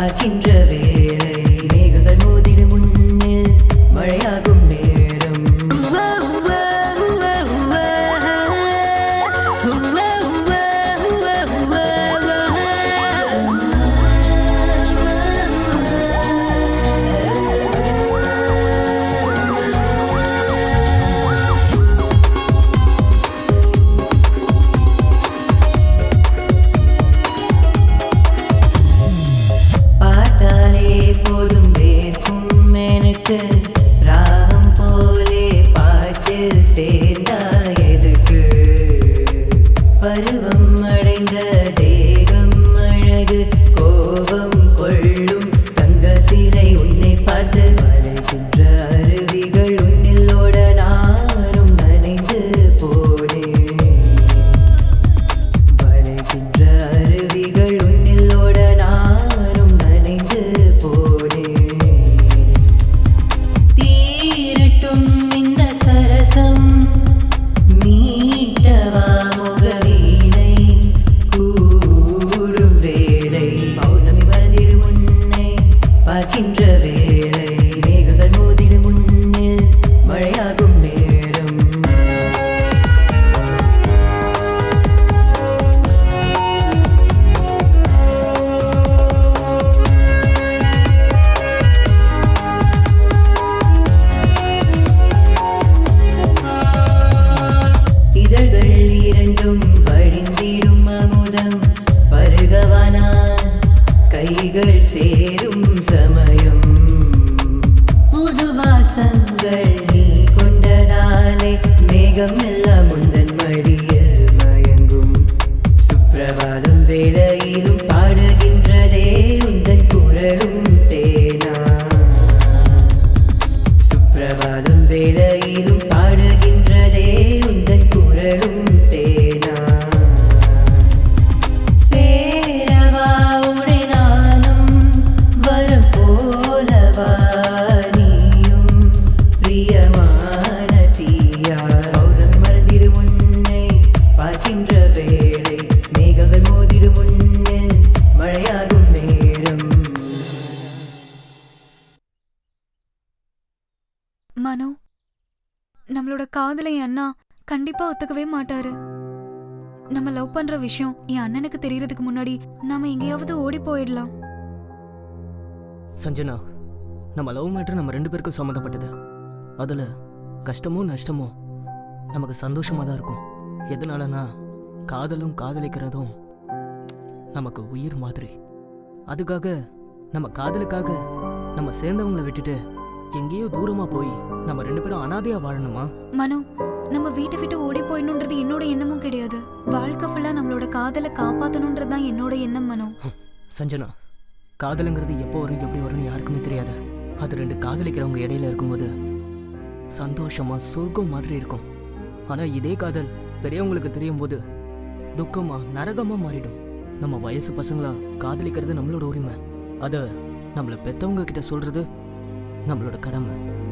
பகின்ற வேளை. எனக்கு ராகம் போலே பாட்டில் சேர்ந்தா எதுக்கு? பருவம் அடைந்த தேகம் அழகு கோபம் கொள்ளும் மழையாகும் நேரம். இதழ்கள் இரண்டும் வழிந்திடும் அமுதம். பருகவனான் கைகள் சேரும் சமயம். புது வாசங்கள் நீ கொண்டதாலே மேகம் எல்லாம் முந்தன் மடியில் மயங்கும். சுப்பிரபாதம் வேளையிலும் பாடுகின்றதே உந்தன் குரலும் தேனா. சுப்பிரபாதம் வேளையிலும் மனோ? நம்மளோட காதலை என் அண்ணா கண்டிப்பா ஒத்துக்கவே மாட்டாரு. நம்ம லவ் பண்ற விஷயம் என் அண்ணனுக்கு தெரியறதுக்கு முன்னாடி நாம எங்கேயாவது ஓடி போயிடலாம். சஞ்சனா நம்ம லவ் மேட்டர் நம்ம ரெண்டு பேருக்கும் சம்மந்தப்பட்டது. அதில் கஷ்டமோ நஷ்டமோ நமக்கு சந்தோஷமாக தான் இருக்கும். எதனாலனா காதலும் காதலிக்கிறதும் நமக்கு உயிர் மாதிரி. அதுக்காக நம்ம காதலுக்காக நம்ம சேர்ந்தவங்களை விட்டுட்டு எங்கேயோ தூரமாக போய் நம்ம ரெண்டு பேரும் அனாதையாக வாழணுமா? மனோ நம்ம வீட்டை விட்டு ஓடி போயிடணுன்றது என்னோட எண்ணமும் கிடையாது. வாழ்க்கை ஃபுல்லா நம்மளோட காதலை காப்பாத்தணுன்றது தான் என்னோட எண்ணம் மனோ. சஞ்சனா காதலுங்கிறது எப்போ வரும் எப்படி வரும்னு யாருக்குமே தெரியாது. அது ரெண்டு காதலிக்கிறவங்க இடையில இருக்கும்போது சந்தோஷமா சொர்க்கம் மாதிரி இருக்கும். ஆனா இதே காதல் பெரியவங்களுக்கு தெரியும் போது துக்கமா நரகமா மாறிடும். நம்ம வயசு பசங்களா காதலிக்கிறது நம்மளோட உரிமை. அதை நம்மளை பெத்தவங்க கிட்ட சொல்றது நம்மளோட கடமை.